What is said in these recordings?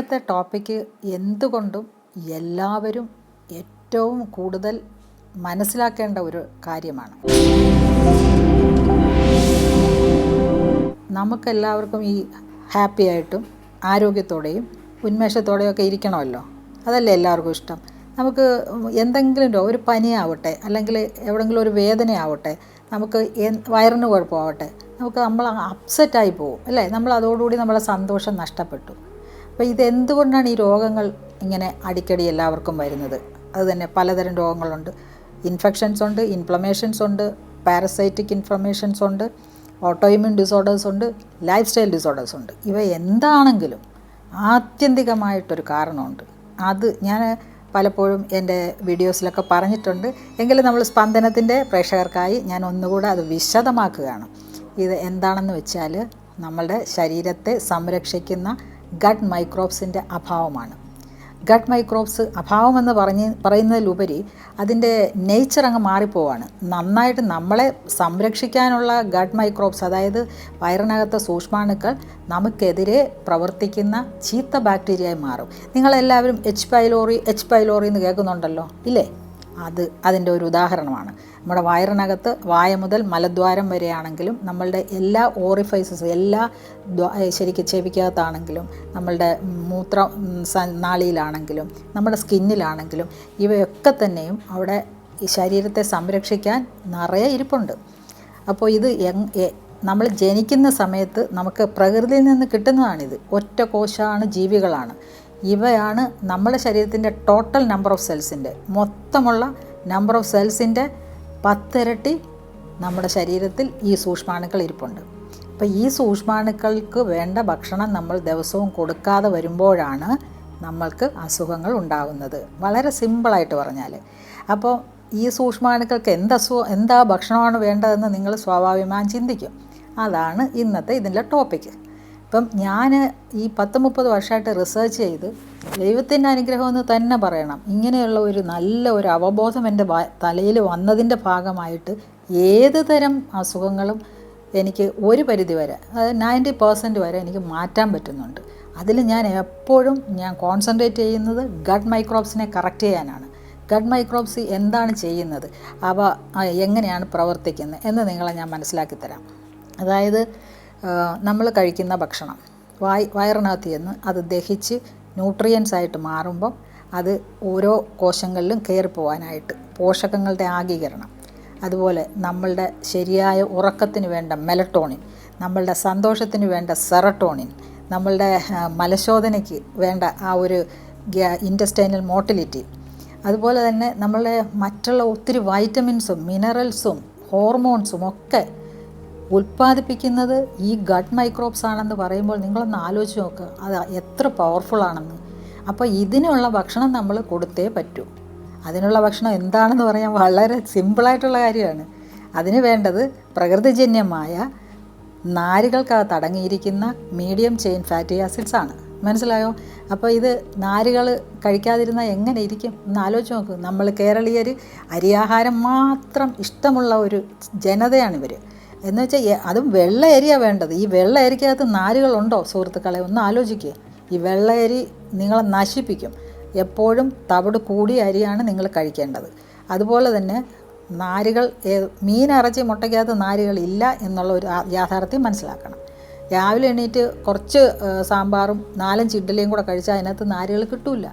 ഇന്നത്തെ ടോപ്പിക്ക് എന്തുകൊണ്ടും എല്ലാവരും ഏറ്റവും കൂടുതൽ മനസ്സിലാക്കേണ്ട ഒരു കാര്യമാണ്. നമുക്കെല്ലാവർക്കും ഈ ഹാപ്പി ആയിട്ടും ആരോഗ്യത്തോടെയും ഉന്മേഷത്തോടെയും ഒക്കെ ഇരിക്കണമല്ലോ. അതല്ലേ എല്ലാവർക്കും ഇഷ്ടം? നമുക്ക് എന്തെങ്കിലും ഒരു പനിയാവട്ടെ അല്ലെങ്കിൽ എവിടെയെങ്കിലും ഒരു വേദനയാവട്ടെ നമുക്ക് വയറിന് കുഴപ്പമാവട്ടെ നമുക്ക് നമ്മൾ അപ്സെറ്റായി പോകും അല്ലേ? നമ്മൾ അതോടുകൂടി നമ്മളെ സന്തോഷം നഷ്ടപ്പെട്ടു. അപ്പോൾ ഇതെന്തുകൊണ്ടാണ് ഈ രോഗങ്ങൾ ഇങ്ങനെ അടിക്കടി എല്ലാവർക്കും വരുന്നത്? അത് തന്നെ പലതരം രോഗങ്ങളുണ്ട്. ഇൻഫെക്ഷൻസ് ഉണ്ട് ഇൻഫ്ലമേഷൻസ് ഉണ്ട് പാരസൈറ്റിക് ഇൻഫ്ലമേഷൻസ് ഉണ്ട് ഓട്ടോയിമ്യൂൺ ഡിസോർഡേഴ്സ് ഉണ്ട് ലൈഫ് സ്റ്റൈൽ ഡിസോർഡേഴ്സ് ഉണ്ട്. ഇവ എന്താണെങ്കിലും ആത്യന്തികമായിട്ടൊരു കാരണമുണ്ട്. അത് ഞാൻ പലപ്പോഴും എന്റെ വീഡിയോസിലൊക്കെ പറഞ്ഞിട്ടുണ്ട്. എങ്കിലും നമ്മൾ സ്പന്ദനത്തിന്റെ പ്രേക്ഷകർക്കായി ഞാൻ ഒന്നുകൂടെ അത് വിശദമാക്കുകയാണ്. ഇത് എന്താണെന്ന് വെച്ചാൽ നമ്മളുടെ ശരീരത്തെ സംരക്ഷിക്കുന്ന ഗട്ട് മൈക്രോബ്സിന്റെ അഭാവമാണ്. ഗഡ് മൈക്രോബ്സ് അഭാവമെന്ന് പറഞ്ഞ് പറയുന്നതിലുപരി അതിന്റെ നേച്ചർ അങ്ങ് മാറിപ്പോവാണ്. നന്നായിട്ട് നമ്മളെ സംരക്ഷിക്കാനുള്ള ഗഡ് മൈക്രോബ്സ് അതായത് വയറിനകത്തെ സൂക്ഷ്മാണുക്കൾ നമുക്കെതിരെ പ്രവർത്തിക്കുന്ന ചീത്ത ബാക്ടീരിയയായി മാറും. നിങ്ങളെല്ലാവരും എച്ച് പൈലോറി എച്ച് പൈലോറി എന്ന് കേൾക്കുന്നുണ്ടല്ലോ ഇല്ലേ? അത് അതിന്റെ ഒരു ഉദാഹരണമാണ്. നമ്മുടെ വയറിനകത്ത് വായ മുതൽ മലദ്വാരം വരെയാണെങ്കിലും നമ്മളുടെ എല്ലാ ഓറിഫൈസസ് എല്ലാ ശരിക്കും ചെവിക്കകത്താണെങ്കിലും നമ്മളുടെ മൂത്ര നാളിയിലാണെങ്കിലും നമ്മുടെ സ്കിന്നിലാണെങ്കിലും ഇവയൊക്കെ തന്നെയും അവിടെ ശരീരത്തെ സംരക്ഷിക്കാൻ നിറയെ ഇരിപ്പുണ്ട്. അപ്പോൾ ഇത് നമ്മൾ ജനിക്കുന്ന സമയത്ത് നമുക്ക് പ്രകൃതിയിൽ നിന്ന് കിട്ടുന്നതാണിത്. ഒറ്റ കോശമാണ് ജീവികളാണ്. ഇവയാണ് നമ്മുടെ ശരീരത്തിന്റെ ടോട്ടൽ നമ്പർ ഓഫ് സെൽസിന്റെ മൊത്തമുള്ള നമ്പർ ഓഫ് സെൽസിന്റെ പത്തിരട്ടി നമ്മുടെ ശരീരത്തിൽ ഈ സൂക്ഷ്മാണുക്കൾ ഇരിപ്പുണ്ട്. അപ്പോൾ ഈ സൂക്ഷ്മാണുക്കൾക്ക് വേണ്ട ഭക്ഷണം നമ്മൾ ദിവസവും കൊടുക്കാതെ വരുമ്പോഴാണ് നമ്മൾക്ക് അസുഖങ്ങൾ ഉണ്ടാകുന്നത്. വളരെ സിമ്പിളായിട്ട് പറഞ്ഞാൽ അപ്പോൾ ഈ സൂക്ഷ്മാണുക്കൾക്ക് എന്ത് അസുഖം എന്താ ഭക്ഷണമാണ് വേണ്ടതെന്ന് നിങ്ങൾ സ്വാഭാവികമായും ചിന്തിക്കും. അതാണ് ഇന്നത്തെ ഇതിന്റെ ടോപ്പിക്ക് ഇപ്പം ഞാൻ ഈ പത്ത് മുപ്പത് വർഷമായിട്ട് റിസർച്ച് ചെയ്ത് ദൈവത്തിന്റെ അനുഗ്രഹം എന്ന് തന്നെ പറയണം. ഇങ്ങനെയുള്ള ഒരു നല്ല ഒരു അവബോധം എന്റെ തലയിൽ വന്നതിന്റെ ഭാഗമായിട്ട് ഏത് തരം അസുഖങ്ങളും എനിക്ക് ഒരു പരിധി വരെ അതായത് നയന്റി പെർസെന്റ് വരെ എനിക്ക് മാറ്റാൻ പറ്റുന്നുണ്ട്. അതിൽ ഞാൻ എപ്പോഴും ഞാൻ കോൺസെൻട്രേറ്റ് ചെയ്യുന്നത് ഗഡ് മൈക്രോബ്സിനെ കറക്റ്റ് ചെയ്യാനാണ്. ഗഡ് മൈക്രോബ്സ് എന്താണ് ചെയ്യുന്നത് അവ എങ്ങനെയാണ് പ്രവർത്തിക്കുന്നത് എന്ന് നിങ്ങളെ ഞാൻ മനസ്സിലാക്കി തരാം. അതായത് നമ്മൾ കഴിക്കുന്ന ഭക്ഷണം. വായ് വയറിനകത്ത് ചെന്ന് അത് ദഹിച്ച് ന്യൂട്രിയൻസ് ആയിട്ട് മാറുമ്പം അത് ഓരോ കോശങ്ങളിലും കയറി പോകാനായിട്ട് പോഷകങ്ങളുടെ ആഗീകരണം. അതുപോലെ നമ്മളുടെ ശരിയായ ഉറക്കത്തിന് വേണ്ട മെലട്ടോണിൻ നമ്മളുടെ സന്തോഷത്തിന് വേണ്ട സെറട്ടോണിൻ നമ്മളുടെ മലശോധനയ്ക്ക് വേണ്ട ആ ഒരു ഇന്റസ്റ്റൈനൽ മോട്ടിലിറ്റി അതുപോലെ തന്നെ നമ്മളുടെ മറ്റുള്ള ഒത്തിരി വൈറ്റമിൻസും മിനറൽസും ഹോർമോൺസും ഒക്കെ ഉൽപ്പാദിപ്പിക്കുന്നത് ഈ ഗഡ് മൈക്രോബ്സ് ആണെന്ന് പറയുമ്പോൾ നിങ്ങളൊന്ന് ആലോചിച്ച് നോക്കുക അത് എത്ര പവർഫുൾ ആണെന്ന്. അപ്പോൾ ഇതിനുള്ള ഭക്ഷണം നമ്മൾ കൊടുത്തേ പറ്റൂ. അതിനുള്ള ഭക്ഷണം എന്താണെന്ന് പറയാൻ വളരെ സിമ്പിളായിട്ടുള്ള കാര്യമാണ്. അതിന് വേണ്ടത് പ്രകൃതിജന്യമായ നാരുകൾക്കകത്ത് അടങ്ങിയിരിക്കുന്ന മീഡിയം ചെയിൻ ഫാറ്റി ആസിഡ്സ് ആണ്. മനസ്സിലായോ? അപ്പോൾ ഇത് നാരുകൾ കഴിക്കാതിരുന്നാൽ എങ്ങനെ ഇരിക്കും? എന്ന് ആലോചിച്ച് നോക്ക്. നമ്മൾ കേരളീയർ അരിയാഹാരം മാത്രം ഇഷ്ടമുള്ള ഒരു ജനതയാണിവർ എന്ന് വെച്ചാൽ അതും വെള്ള അരിയാണ് വേണ്ടത്. ഈ വെള്ള അരിക്കകത്ത് നാരുകളുണ്ടോ? സുഹൃത്തുക്കളെ ഒന്ന് ആലോചിക്കുക ഈ വെള്ള അരി നിങ്ങളെ നശിപ്പിക്കും. എപ്പോഴും തവിട് കൂടിയ അരിയാണ് നിങ്ങൾ കഴിക്കേണ്ടത്. അതുപോലെ തന്നെ നാരുകൾ മീൻ ഇറച്ചി മുട്ടയ്ക്കകത്ത് നാരുകൾ ഇല്ല എന്നുള്ള ഒരു യാഥാർത്ഥ്യം മനസ്സിലാക്കണം. രാവിലെ എണീറ്റ് കുറച്ച് സാമ്പാറും നാലഞ്ച് ഇഡ്ഡലിയും കൂടെ കഴിച്ചാൽ അതിനകത്ത് നാരുകൾ കിട്ടൂല.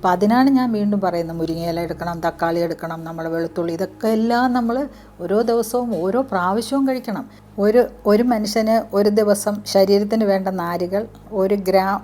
അപ്പം അതിനാണ് ഞാൻ വീണ്ടും പറയുന്നത് മുരിങ്ങയില എടുക്കണം തക്കാളി എടുക്കണം നമ്മൾ വെളുത്തുള്ളി ഇതൊക്കെ എല്ലാം നമ്മൾ ഓരോ ദിവസവും ഓരോ പ്രാവശ്യവും കഴിക്കണം. ഒരു ഒരു മനുഷ്യന് ഒരു ദിവസം ശരീരത്തിന് വേണ്ട നാരുകൾ ഒരു ഗ്രാം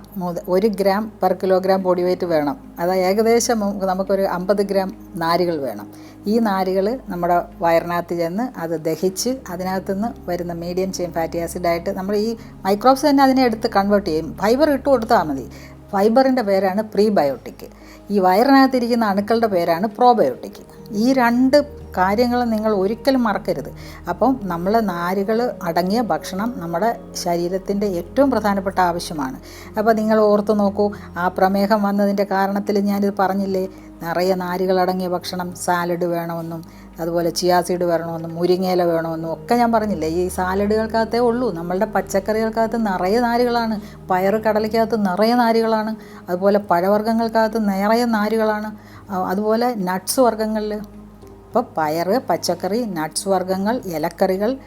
ഒരു gram per kilogram body weight വേണം. അത് ഏകദേശം നമുക്ക് നമുക്കൊരു അമ്പത് ഗ്രാം നാരുകൾ വേണം. ഈ നാരുകൾ നമ്മുടെ വയറിനകത്ത് ചെന്ന് അത് ദഹിച്ച് അതിനകത്ത് നിന്ന് വരുന്ന മീഡിയം ചെയിൻ ഫാറ്റി ആസിഡായിട്ട് നമ്മൾ ഈ മൈക്രോബ്സ് തന്നെ അതിനെ എടുത്ത് കൺവേർട്ട് ചെയ്യും. ഫൈബർ ഇട്ട് കൊടുത്താൽ മതി. ഫൈബറിന്റെ പേരാണ് പ്രീബയോട്ടിക്. ഈ വയറിനകത്തിരിക്കുന്ന അണുക്കളുടെ പേരാണ് പ്രോബയോട്ടിക്. ഈ രണ്ട് കാര്യങ്ങൾ നിങ്ങൾ ഒരിക്കലും മറക്കരുത്. അപ്പം നമ്മൾ നാരുകൾ അടങ്ങിയ ഭക്ഷണം നമ്മുടെ ശരീരത്തിന്റെ ഏറ്റവും പ്രധാനപ്പെട്ട ആവശ്യമാണ്. അപ്പോൾ നിങ്ങൾ ഓർത്ത് നോക്കൂ ആ പ്രമേഹം വന്നതിന്റെ കാരണത്തിൽ ഞാനിത് പറഞ്ഞില്ലേ? നിറയെ നാരുകൾ അടങ്ങിയ ഭക്ഷണം സാലഡ് വേണമെന്നും അതുപോലെ ചിയാ സീഡ് വേണമെന്നും മുരിങ്ങയില വേണമെന്നും ഒക്കെ ഞാൻ പറഞ്ഞില്ലേ. ഈ സാലഡുകൾക്കകത്തേ ഉള്ളൂ. നമ്മളുടെ പച്ചക്കറികൾക്കകത്ത് നിറയെ നാരുകളാണ്. പയർ കടലയ്ക്കകത്ത് നിറയെ നാരുകളാണ്. അതുപോലെ പഴവർഗങ്ങൾക്കകത്ത് നിറയെ നാരുകളാണ്. അതുപോലെ നട്ട്സ് വർഗങ്ങളിൽ ഇപ്പോൾ പയർ പച്ചക്കറി നട്ട്സ് വർഗങ്ങൾ ഇലക്കറികൾ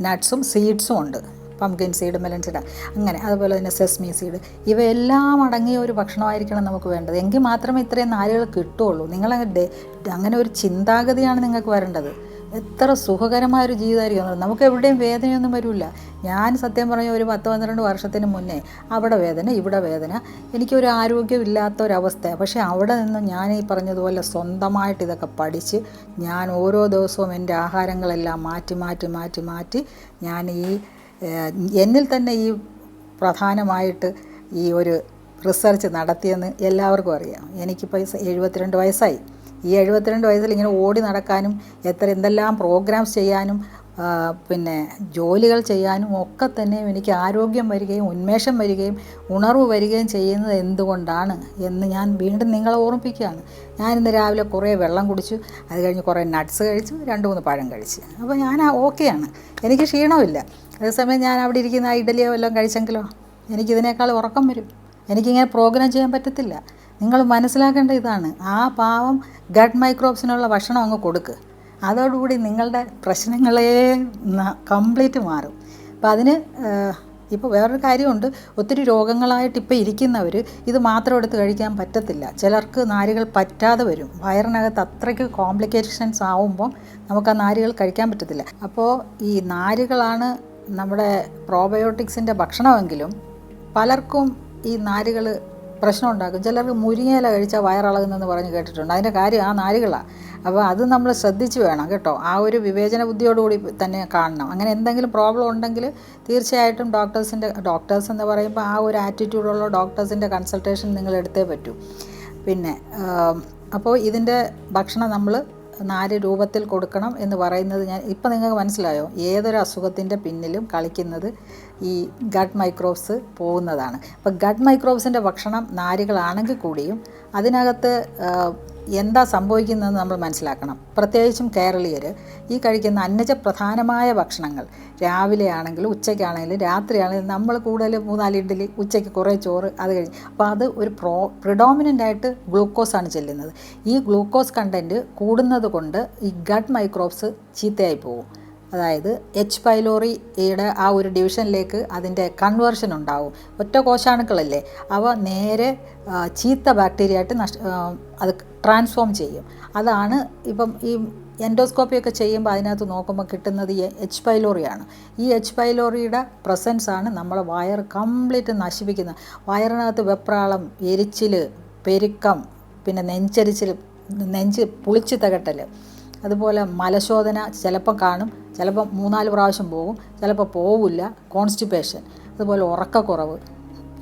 നട്ട്സും സീഡ്സും ഉണ്ട്. പംകിൻ സീഡ് മെലൻ സീഡ് അങ്ങനെ അതുപോലെ തന്നെ സെസ്മി സീഡ് ഇവയെല്ലാം അടങ്ങിയ ഒരു ഭക്ഷണമായിരിക്കണം നമുക്ക് വേണ്ടത്. എങ്കിൽ മാത്രമേ ഇത്രയും നാരുകൾ കിട്ടുകയുള്ളൂ. നിങ്ങൾ അങ്ങനെ ഒരു ചിന്താഗതിയാണ് നിങ്ങൾക്ക് വരേണ്ടത്. എത്ര സുഖകരമായ ഒരു ജീവിതമായിരിക്കും. നമുക്ക് എവിടെയും വേദനയൊന്നും വരില്ല. ഞാൻ സത്യം പറഞ്ഞ ഒരു പത്ത് പന്ത്രണ്ട് വർഷത്തിന് മുന്നേ അവിടെ വേദന ഇവിടെ വേദന. എനിക്കൊരു ആരോഗ്യമില്ലാത്ത ഒരവസ്ഥ പക്ഷേ അവിടെ നിന്ന് ഞാൻ ഈ പറഞ്ഞതുപോലെ സ്വന്തമായിട്ട് ഇതൊക്കെ പഠിച്ച് ഞാൻ ഓരോ ദിവസവും എന്റെ ആഹാരങ്ങളെല്ലാം മാറ്റി മാറ്റി മാറ്റി മാറ്റി ഞാൻ ഈ എന്നിൽ തന്നെ ഈ പ്രധാനമായിട്ട് ഈ ഒരു റിസർച്ച് നടത്തിയെന്ന് എല്ലാവർക്കും അറിയാം. എനിക്കിപ്പോൾ എഴുപത്തിരണ്ട് വയസ്സായി. ഈ എഴുപത്തിരണ്ട് വയസ്സിൽ ഇങ്ങനെ ഓടി നടക്കാനും എത്ര എന്തെല്ലാം പ്രോഗ്രാംസ് ചെയ്യാനും പിന്നെ ജോലികൾ ചെയ്യാനും ഒക്കെ തന്നെ എനിക്ക് ആരോഗ്യം വരികയും ഉന്മേഷം വരികയും ഉണർവ് വരികയും ചെയ്യുന്നത് എന്തുകൊണ്ടാണ് എന്ന് ഞാൻ വീണ്ടും നിങ്ങളെ ഓർമ്മിപ്പിക്കുകയാണ്. ഞാൻ ഇന്ന് രാവിലെ കുറേ വെള്ളം കുടിച്ചു അത് കഴിഞ്ഞ് കുറേ നട്ട്സ് കഴിച്ചു രണ്ട് മൂന്ന് പഴം കഴിച്ചു. അപ്പോൾ ഞാൻ ഓക്കെയാണ്. എനിക്ക് ക്ഷീണമില്ല. അതേസമയം ഞാൻ അവിടെ ഇരിക്കുന്ന ഇഡലിയോ വല്ലതും കഴിച്ചെങ്കിലോ? എനിക്കിതിനേക്കാൾ ഉറക്കം വരും. എനിക്കിങ്ങനെ പ്രോഗ്രാം ചെയ്യാൻ പറ്റത്തില്ല. നിങ്ങൾ മനസ്സിലാക്കേണ്ട ഇതാണ്. ആ പാവം ഗഡ് മൈക്രോബ്സിനുള്ള ഭക്ഷണം അങ്ങ് കൊടുക്കുക അതോടുകൂടി നിങ്ങളുടെ പ്രശ്നങ്ങളെ കംപ്ലീറ്റ് മാറും. അപ്പം അതിന് ഇപ്പോൾ വേറൊരു കാര്യമുണ്ട്. ഒത്തിരി രോഗങ്ങളായിട്ട് ഇപ്പോൾ ഇരിക്കുന്നവർ ഇത് മാത്രം എടുത്ത് കഴിക്കാൻ പറ്റത്തില്ല. ചിലർക്ക് നാരുകൾ പറ്റാതെ വരും. വയറിനകത്ത് അത്രയ്ക്ക് കോംപ്ലിക്കേഷൻസ് ആവുമ്പോൾ നമുക്ക് ആ നാരുകൾ കഴിക്കാൻ പറ്റത്തില്ല. അപ്പോൾ ഈ നാരുകളാണ് നമ്മുടെ പ്രോബയോട്ടിക്സിന്റെ ഭക്ഷണമെങ്കിലും പലർക്കും ഈ നാരുകൾ പ്രശ്നമുണ്ടാക്കും. ചിലർ ചിലർക്ക് മുരിങ്ങയില കഴിച്ചാൽ വയറിളകുന്നെന്ന് പറഞ്ഞ് കേട്ടിട്ടുണ്ട്. അതിന്റെ കാര്യം ആ നാരുകളാണ് അപ്പോൾ അത് നമ്മൾ ശ്രദ്ധിച്ച് വേണം കേട്ടോ. ആ ഒരു വിവേചന ബുദ്ധിയോടുകൂടി തന്നെ കാണണം. അങ്ങനെ എന്തെങ്കിലും പ്രോബ്ലം ഉണ്ടെങ്കിൽ തീർച്ചയായിട്ടും ഡോക്ടേഴ്സിന്റെ ഡോക്ടേഴ്സ് എന്ന് പറയുമ്പോൾ ആ ഒരു ആറ്റിറ്റ്യൂഡുള്ള ഡോക്ടേഴ്സിന്റെ കൺസൾട്ടേഷൻ നിങ്ങൾ എടുത്തേ പറ്റൂ. പിന്നെ അപ്പോൾ ഇതിന്റെ ഭക്ഷണം നമ്മൾ നാല് രൂപത്തിൽ കൊടുക്കണം എന്ന് പറയുന്നത് ഞാൻ ഇപ്പം നിങ്ങൾക്ക് മനസ്സിലായോ? ഏതൊരു അസുഖത്തിന്റെ പിന്നിലും കളിക്കുന്നത് ഈ ഗഡ് മൈക്രോബ്സ് പോകുന്നതാണ്. അപ്പോൾ ഗഡ് മൈക്രോബ്സിന്റെ ഭക്ഷണം നാരുകളാണെങ്കിൽ കൂടിയും അതിനകത്ത് എന്താ സംഭവിക്കുന്നതെന്ന് നമ്മൾ മനസ്സിലാക്കണം. പ്രത്യേകിച്ചും കേരളീയർ ഈ കഴിക്കുന്ന അന്നജ പ്രധാനമായ ഭക്ഷണങ്ങൾ രാവിലെ ആണെങ്കിലും ഉച്ചയ്ക്കാണെങ്കിലും രാത്രിയാണെങ്കിലും നമ്മൾ കൂടുതൽ മൂന്നാൽ ഇഡ്ഡലി ഉച്ചയ്ക്ക് കുറേ ചോറ് അത് കഴിഞ്ഞ് അപ്പോൾ അത് ഒരു പ്രോ പ്രിഡോമിനന്റ് ആയിട്ട് ഗ്ലൂക്കോസാണ് ചെല്ലുന്നത്. ഈ ഗ്ലൂക്കോസ് കണ്ടന്റ് കൂടുന്നത് കൊണ്ട് ഈ ഗഡ് മൈക്രോബ്സ് ചീത്തയായി പോകും. അതായത് എച്ച് പൈലോറിയുടെ ആ ഒരു ഡിവിഷനിലേക്ക് അതിന്റെ കൺവേർഷൻ ഉണ്ടാവും. ഒറ്റ കോശാണുക്കളല്ലേ? അവ നേരെ ചീത്ത ബാക്ടീരിയ ആയിട്ട് നഷ് അത് ട്രാൻസ്ഫോം ചെയ്യും. അതാണ് ഇപ്പം ഈ എൻഡോസ്കോപ്പി ഒക്കെ ചെയ്യുമ്പോൾ അതിനകത്ത് നോക്കുമ്പോൾ കിട്ടുന്നത് ഈ എച്ച് പൈലോറിയാണ് ഈ എച്ച് പൈലോറിയുടെ പ്രസൻസ് ആണ് നമ്മളെ വയർ കംപ്ലീറ്റ് നശിപ്പിക്കുന്നത്. വയറിനകത്ത് വെപ്രാളം എരിച്ചിൽ പെരുക്കം പിന്നെ നെഞ്ചരിച്ചിൽ നെഞ്ച് പുളിച്ചു തകട്ടൽ അതുപോലെ മലശോധന ചിലപ്പോൾ കാണും ചിലപ്പം മൂന്നാൽ പ്രാവശ്യം പോകും ചിലപ്പോൾ പോവില്ല കോൺസ്റ്റിപ്പേഷൻ അതുപോലെ ഉറക്കക്കുറവ്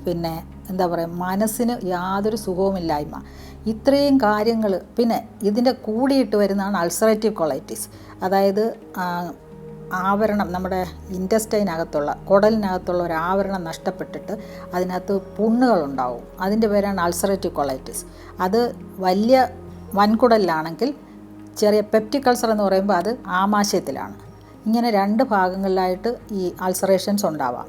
പിന്നെ എന്താ പറയുക മനസ്സിന് യാതൊരു സുഖവുമില്ലായ്മ. ഇത്രയും കാര്യങ്ങൾ പിന്നെ ഇതിന്റെ കൂടിയിട്ട് വരുന്നതാണ് അൾസറേറ്റീവ് കൊളൈറ്റിസ് അതായത് ആവരണം നമ്മുടെ ഇന്റസ്റ്റൈനകത്തുള്ള കുടലിനകത്തുള്ള ഒരു ആവരണം നഷ്ടപ്പെട്ടിട്ട് അതിനകത്ത് പുണ്ണുകളുണ്ടാവും. അതിന്റെ പേരാണ് അൾസറേറ്റീവ് കൊളൈറ്റിസ് അത് വലിയ വൻകുടലിലാണെങ്കിൽ ചെറിയ പെപ്റ്റിക് അൾസർ എന്ന് പറയുമ്പോൾ അത് ആമാശയത്തിലാണ്. ഇങ്ങനെ രണ്ട് ഭാഗങ്ങളിലായിട്ട് ഈ അൾസറേഷൻസ് ഉണ്ടാവാം.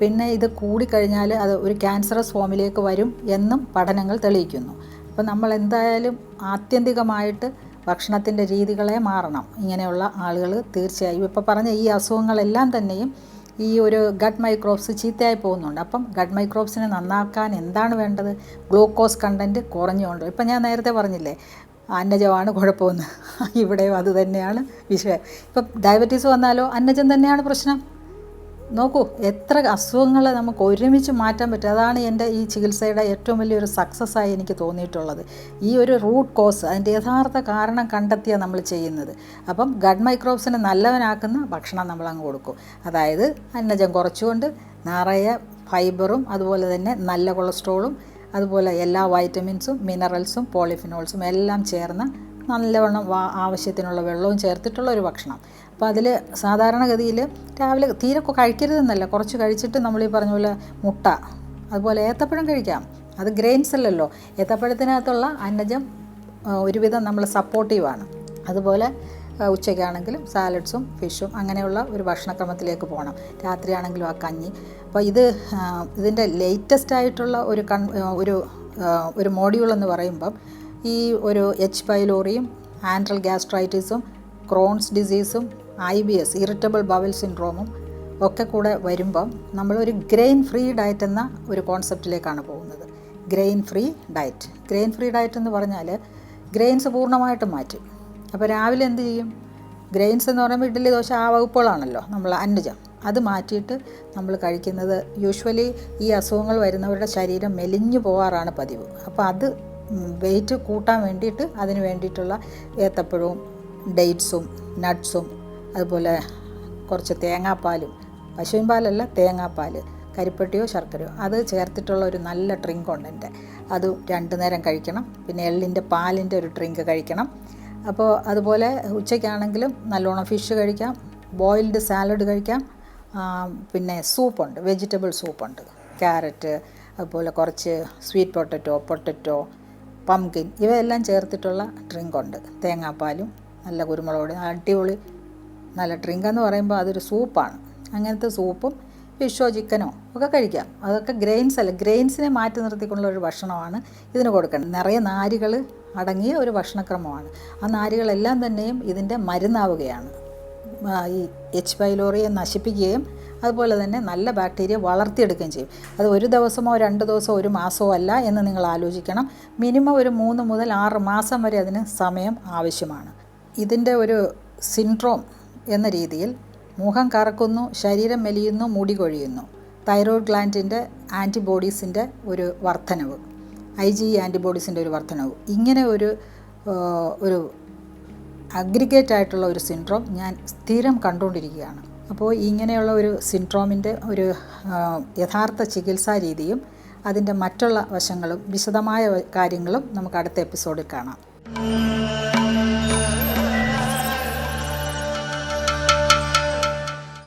പിന്നെ ഇത് കൂടിക്കഴിഞ്ഞാൽ അത് ഒരു ക്യാൻസറസ് ഫോമിലേക്ക് വരും എന്നും പഠനങ്ങൾ തെളിയിക്കുന്നു. അപ്പോൾ നമ്മൾ എന്തായാലും ആത്യന്തികമായിട്ട് ഭക്ഷണത്തിന്റെ രീതികളെ മാറണം. ഇങ്ങനെയുള്ള ആളുകൾ തീർച്ചയായും ഇപ്പോൾ പറഞ്ഞ ഈ അസുഖങ്ങളെല്ലാം തന്നെയും ഈ ഒരു ഗഡ് മൈക്രോബ്സ് ചീത്തയായി പോകുന്നുണ്ട്. അപ്പം ഗഡ് മൈക്രോബ്സിനെ നന്നാക്കാൻ എന്താണ് വേണ്ടത്? ഗ്ലൂക്കോസ് കണ്ടന്റ് കുറഞ്ഞുകൊണ്ട്? ഇപ്പം ഞാൻ നേരത്തെ പറഞ്ഞില്ലേ അന്നജമാണ് കുഴപ്പമെന്ന്. ഇവിടെയും അത് തന്നെയാണ് വിഷയം. ഇപ്പം ഡയബറ്റീസ് വന്നാലോ അന്നജം തന്നെയാണ് പ്രശ്നം. നോക്കൂ എത്ര അസുഖങ്ങളെ നമുക്ക് ഒരുമിച്ച് മാറ്റാൻ പറ്റും. അതാണ് എന്റെ ഈ ചികിത്സയുടെ ഏറ്റവും വലിയൊരു സക്സസ്സായി എനിക്ക് തോന്നിയിട്ടുള്ളത്. ഈ ഒരു റൂട്ട് കോസ് അതിന്റെ യഥാർത്ഥ കാരണം കണ്ടെത്തിയാണ് നമ്മൾ ചെയ്യുന്നത്. അപ്പം ഗഡ് മൈക്രോബ്സിനെ നല്ലവനാക്കുന്ന ഭക്ഷണം നമ്മൾ അങ്ങ് കൊടുക്കും. അതായത് അന്നജം കുറച്ചുകൊണ്ട് നിറയെ ഫൈബറും അതുപോലെ തന്നെ നല്ല കൊളസ്ട്രോളും അതുപോലെ എല്ലാ വൈറ്റമിൻസും മിനറൽസും പോളിഫിനോൾസും എല്ലാം ചേർന്ന് നല്ലവണ്ണം വാ ആവശ്യത്തിനുള്ള വെള്ളവും ചേർത്തിട്ടുള്ള ഒരു ഭക്ഷണം. അപ്പോൾ അതിൽ സാധാരണഗതിയിൽ രാവിലെ തീരെ കഴിക്കരുതെന്നല്ല കുറച്ച് കഴിച്ചിട്ട് നമ്മൾ ഈ പറഞ്ഞ പോലെ മുട്ട അതുപോലെ ഏത്തപ്പഴം കഴിക്കാം. അത് ഗ്രെയിൻസ് അല്ലല്ലോ. ഏത്തപ്പഴത്തിനകത്തുള്ള അന്നജം ഒരുവിധം നമ്മൾ സപ്പോർട്ടീവാണ്. അതുപോലെ ഉച്ചയ്ക്കാണെങ്കിലും സാലഡ്സും ഫിഷും അങ്ങനെയുള്ള ഒരു ഭക്ഷണക്രമത്തിലേക്ക് പോകണം. രാത്രിയാണെങ്കിലും ആ കഞ്ഞി. അപ്പോൾ ഇത് ഇതിന്റെ ലേറ്റസ്റ്റ് ആയിട്ടുള്ള ഒരു കൺ ഒരു ഒരു മോഡ്യൂൾ എന്ന് പറയുമ്പം ഈ ഒരു എച്ച് പൈലോറിയും ആൻട്രൽ ഗ്യാസ്ട്രൈറ്റിസും Crohn's ഡിസീസും I B S irritable bowel സിൻഡ്രോമും ഒക്കെ കൂടെ വരുമ്പം നമ്മളൊരു ഗ്രെയിൻ ഫ്രീ ഡയറ്റ് എന്ന ഒരു കോൺസെപ്റ്റിലേക്കാണ് പോകുന്നത്. Grain free diet. Grain free diet എന്ന് പറഞ്ഞാൽ ഗ്രെയിൻസ് പൂർണമായിട്ടും മാറ്റും. അപ്പോൾ രാവിലെ എന്ത് ചെയ്യും? ഗ്രെയിൻസ് എന്ന് പറയുമ്പോൾ ഇഡ്ഡലി ദോശ ആ വകുപ്പുകളാണല്ലോ നമ്മൾ അന്നജം അത് മാറ്റിയിട്ട് നമ്മൾ കഴിക്കുന്നത് യൂഷ്വലി ഈ അസുഖങ്ങൾ വരുന്നവരുടെ ശരീരം മെലിഞ്ഞു പോകാറാണ് പതിവ്. അപ്പോൾ അത് വെയിറ്റ് കൂട്ടാൻ വേണ്ടിയിട്ട് അതിന് വേണ്ടിയിട്ടുള്ള ഏത്തപ്പഴവും ഡേറ്റ്സും നട്ട്സും അതുപോലെ കുറച്ച് തേങ്ങാപ്പാലും പശുവിൻ പാലല്ല തേങ്ങാപ്പാൽ കരിപ്പെട്ടിയോ ശർക്കരയോ അത് ചേർത്തിട്ടുള്ള ഒരു നല്ല ഡ്രിങ്ക് ഉണ്ട് എന്റെ. അത് രണ്ടു നേരം കഴിക്കണം. പിന്നെ എള്ളിന്റെ പാലിന്റെ ഒരു ഡ്രിങ്ക് കഴിക്കണം. അപ്പോൾ അതുപോലെ ഉച്ചയ്ക്കാണെങ്കിലും നല്ലോണം ഫിഷ് കഴിക്കാം ബോയിൽഡ് സാലഡ് കഴിക്കാം പിന്നെ സൂപ്പുണ്ട് വെജിറ്റബിൾ സൂപ്പുണ്ട് ക്യാരറ്റ് അതുപോലെ കുറച്ച് സ്വീറ്റ് പൊട്ടറ്റോ പൊട്ടറ്റോ പംകിൻ ഇവയെല്ലാം ചേർത്തിട്ടുള്ള ഡ്രിങ്ക് ഉണ്ട്. തേങ്ങാപ്പാലും നല്ല കുരുമുളക് അടിപൊളി നല്ല ഡ്രിങ്ക് എന്ന് പറയുമ്പോൾ അതൊരു സൂപ്പാണ് അങ്ങനത്തെ സൂപ്പും ഫിഷോ ചിക്കനോ ഒക്കെ കഴിക്കാം. അതൊക്കെ ഗ്രെയിൻസ് അല്ല ഗ്രെയിൻസിനെ മാറ്റി നിർത്തിക്കൊണ്ടുള്ള ഒരു ഭക്ഷണമാണ് ഇതിന് കൊടുക്കുന്നത് നിറയെ നാരുകൾ അടങ്ങിയ ഒരു ഭക്ഷണക്രമമാണ്. ആ നാരുകളെല്ലാം തന്നെയും ഇതിന്റെ മരുന്നാവുകയാണ്. ഈ എച്ച് പൈലോറിയെ നശിപ്പിക്കുകയും അതുപോലെ തന്നെ നല്ല ബാക്ടീരിയ വളർത്തിയെടുക്കുകയും ചെയ്യും. അത് ഒരു ദിവസമോ രണ്ട് ദിവസമോ ഒരു മാസമോ അല്ല എന്ന് നിങ്ങൾ ആലോചിക്കണം. മിനിമം ഒരു മൂന്ന് മുതൽ ആറ് മാസം വരെ അതിന് സമയം ആവശ്യമാണ്. ഇതിന്റെ ഒരു സിൻഡ്രോം എന്ന രീതിയിൽ മുഖം കറക്കുന്നു ശരീരം മെലിയുന്നു മുടി കൊഴിയുന്നു. തൈറോയ്ഡ് ഗ്ലാൻഡിന്റെ ആന്റിബോഡീസിന്റെ ഒരു വർധനവ് ഐ ജി ആന്റിബോഡീസിന്റെ ഒരു വർധനവ് ഇങ്ങനെ ഒരു ഒരു അഗ്രിഗേറ്റ് ആയിട്ടുള്ള ഒരു സിൻഡ്രോം ഞാൻ സ്ഥിരം കണ്ടുകൊണ്ടിരിക്കുകയാണ്. അപ്പോൾ ഇങ്ങനെയുള്ള ഒരു സിൻഡ്രോമിന്റെ ഒരു യഥാർത്ഥ ചികിത്സാ രീതിയും അതിന്റെ മറ്റുള്ള വശങ്ങളും വിശദമായ കാര്യങ്ങളും നമുക്ക് അടുത്ത എപ്പിസോഡിൽ കാണാം.